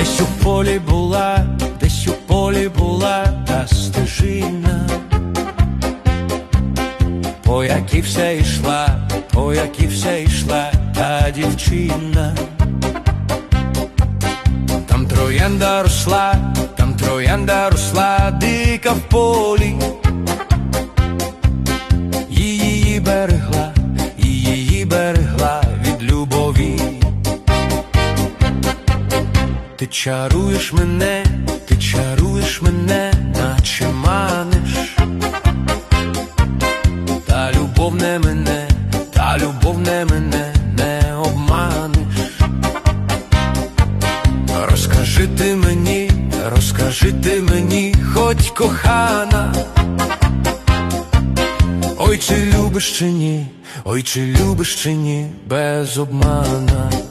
Десь у полі була, десь у полі була та стежина, по якій все йшла, по якій все йшла та дівчина. Там троянда росла, там троянда росла, дика в полі. Чаруєш мене, ти чаруєш мене, наче маниш. Та любов не мене, та любов не мене не обманеш. Розкажи ти мені, розкажи ти мені, хоч кохана. Ой, чи любиш чи ні, ой, чи любиш чи ні, без обмана.